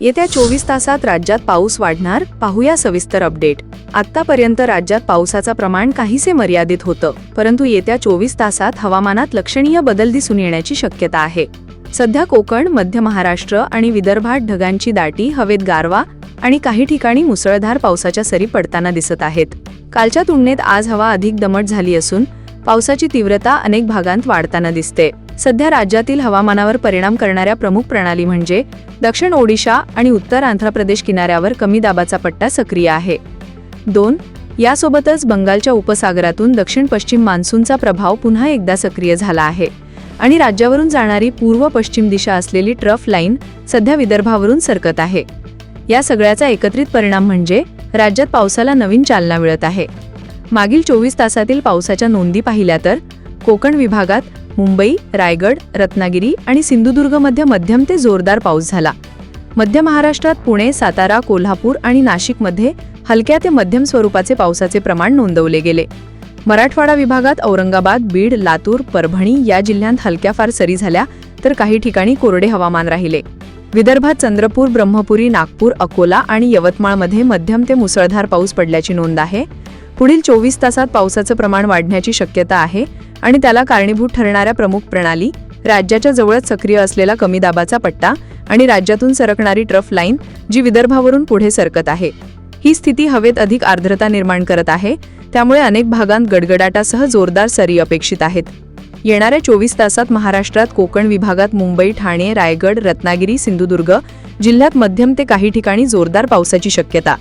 येत्या चोवीस तासात राज्यात पाऊस वाढणार? पाहूया सविस्तर अपडेट. आतापर्यंत राज्यात पावसाचं प्रमाण काहीसे मर्यादित होतं परंतु येत्या चोवीस तासात हवामानात लक्षणीय बदल दिसून येण्याची शक्यता आहे. सध्या कोकण मध्य महाराष्ट्र आणि विदर्भात ढगांची दाटी हवेत गारवा आणि काही ठिकाणी मुसळधार पावसाच्या सरी पडताना दिसत आहेत. कालच्या तुलनेत आज हवा अधिक दमट झाली असून पावसाची तीव्रता अनेक भागांत वाढताना दिसते. सध्या राज्यातील हवामानावर परिणाम करणाऱ्या प्रमुख प्रणाली म्हणजे दक्षिण ओडिशा आणि उत्तर आंध्र प्रदेश किनाऱ्यावर कमी दाबाचा पट्टा सक्रिय आहे. दोन यासोबतच बंगालच्या उपसागरातून दक्षिण पश्चिम मान्सूनचा प्रभाव पुन्हा एकदा सक्रिय झाला आहे आणि राज्यावरून जाणारी पूर्व पश्चिम दिशा असलेली ट्रफ लाईन सध्या विदर्भावरून सरकत आहे. या सगळ्याचा एकत्रित परिणाम म्हणजे राज्यात पावसाला नवीन चालना मिळत आहे. मागील चोवीस तासातील पावसाच्या नोंदी पाहिल्या तर कोकण विभागात मुंबई रायगड रत्नागिरी आणि सिंधुदुर्गमध्ये मध्यम ते जोरदार पाऊस झाला. मध्य महाराष्ट्रात पुणे सातारा कोल्हापूर आणि नाशिकमध्ये हलक्या ते मध्यम स्वरूपाचे पावसाचे प्रमाण नोंदवले गेले. मराठवाडा विभागात औरंगाबाद बीड लातूर परभणी या जिल्ह्यांत हलक्या फार सरी झाल्या तर काही ठिकाणी कोरडे हवामान राहिले. विदर्भात चंद्रपूर ब्रह्मपुरी नागपूर अकोला आणि यवतमाळमध्ये मध्यम ते मुसळधार पाऊस पडल्याची नोंद आहे. पुढील चोवीस तासात पावसाचं प्रमाण वाढण्याची शक्यता आहे आणि त्याला कारणीभूत ठरणाऱ्या प्रमुख प्रणाली राज्याच्या जवळच सक्रिय असलेला कमी दाबाचा पट्टा आणि राज्यातून सरकणारी ट्रफ लाईन जी विदर्भावरून पुढे सरकत आहे. ही स्थिती हवेत अधिक आर्द्रता निर्माण करत आहे त्यामुळे अनेक भागांत गडगडाटासह जोरदार सरी अपेक्षित आहेत. येणाऱ्या चोवीस तासात महाराष्ट्रात कोकण विभागात मुंबई ठाणे रायगड रत्नागिरी सिंधुदुर्ग जिल्ह्यात मध्यम ते काही ठिकाणी जोरदार पावसाची शक्यता.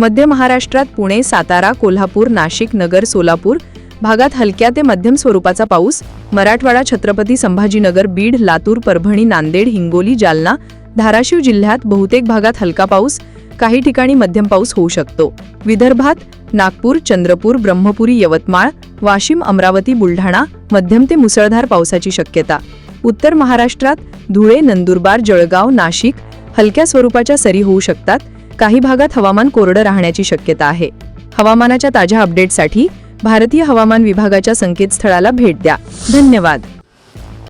मध्य महाराष्ट्रात पुणे सातारा कोल्हापूर नाशिक नगर सोलापूर भागात हलक्या ते मध्यम स्वरूपाचा पाऊस मराठवाडा छत्रपती संभाजीनगर बीड लातूर परभणी नांदेड हिंगोली जालना धाराशिव जिल्ह्यात बहुतेक भागात हलका पाऊस काही ठिकाणी मध्यम पाऊस होऊ शकतो. विदर्भात नागपूर चंद्रपूर ब्रह्मपुरी यवतमाळ वाशिम अमरावती बुलढाणा मध्यम ते मुसळधार पावसाची शक्यता. उत्तर महाराष्ट्रात धुळे नंदुरबार जळगाव नाशिक हलक्या स्वरूपाच्या सरी होऊ शकतात काही भागात हवामान कोरडं राहण्याची शक्यता आहे. हवामानाच्या ताज्या अपडेटसाठी भारतीय हवामान विभागाच्या संकेतस्थळाला भेट द्या. धन्यवाद.